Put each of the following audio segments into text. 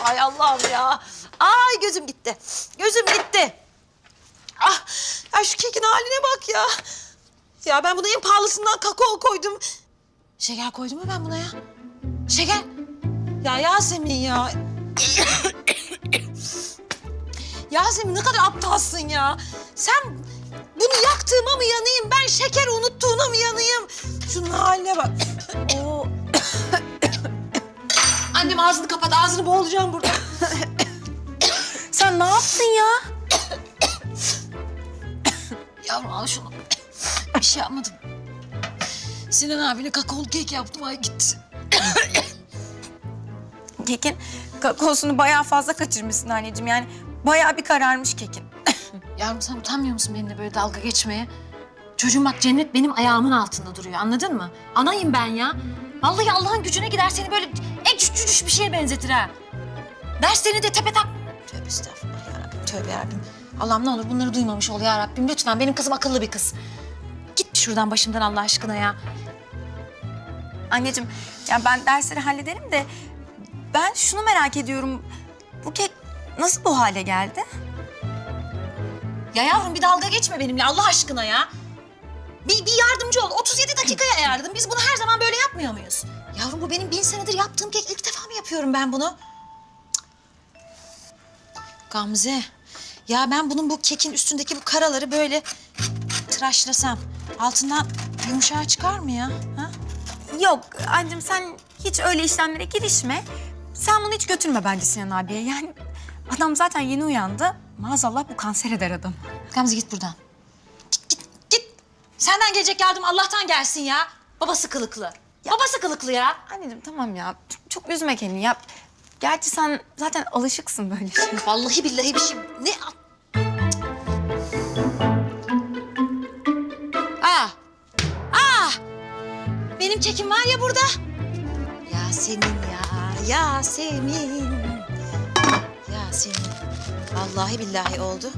Ay Allah'ım ya. Ay gözüm gitti. Gözüm gitti. Ah, ya şu kekin haline bak ya. Ya ben buna en pahalısından kakao koydum. Şeker koydum mu ben buna ya? Şeker. Ya Yasemin ya. Yasemin ne kadar aptalsın ya. Sen bunu yaktığıma mı yanayım? Ben şeker? Bak. Oo. Annem ağzını kapat. Ağzını boğulacağım burada. Sen ne yaptın ya? Yavrum al şunu. Bir şey yapmadım. Sinan abine kakaolu kek yaptım. Ay gitti. Kekin kakaosunu bayağı fazla kaçırmışsın anneciğim. Yani bayağı bir kararmış kekin. Yavrum sen utanmıyor musun benimle böyle dalga geçmeye? Çocuğum bak cennet benim ayağımın altında duruyor anladın mı? Anayım ben ya. Vallahi Allah'ın gücüne gider seni böyle en cücücüş bir şeye benzetir ha. Derslerini de tepe tak... Tövbe estağfurullah yarabbim, tövbe yarabbim. Allah'ım ne olur bunları duymamış ol ya Rabbim. Lütfen benim kızım akıllı bir kız. Git şuradan başımdan Allah aşkına ya. Anneciğim ya ben dersleri hallederim de ben şunu merak ediyorum. Bu kek nasıl bu hale geldi? Ya yavrum bir dalga geçme benimle Allah aşkına ya. Bir, bir yardımcı ol. 37 dakikaya ayarladım. Biz bunu her zaman böyle yapmıyor muyuz? Yavrum bu benim bin senedir yaptığım kek. İlk defa mı yapıyorum ben bunu? Cık. Gamze. Ya ben bunun bu kekin üstündeki bu karaları böyle tıraşlasam altından yumuşağı çıkar mı ya? Ha? Yok anneciğim sen hiç öyle işlemlere girişme. Sen bunu hiç götürme bence Sinan abiye. Yani adam zaten yeni uyandı. Maazallah bu kanser eder adam. Gamze git buradan. Senden gelecek yardım Allah'tan gelsin ya. Babası kılıklı. Babası kılıklı ya. Anneciğim tamam ya. Çok, çok üzme kendini ya. Gerçi sen zaten alışıksın böyle şey. Vallahi billahi bir şey. Ne? Aa! Aa! Benim kekim var ya burada. Yasemin ya, Yasemin. Yasemin. Vallahi billahi oldu.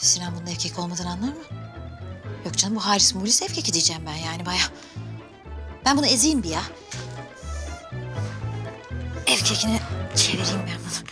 Sinan bunun erkek olmadan anlar mı? Yok canım bu Haris Mulis erkek diyeceğim ben yani bayağı. Ben bunu ezeyim bir ya. Erkekini çevireyim ben bunu.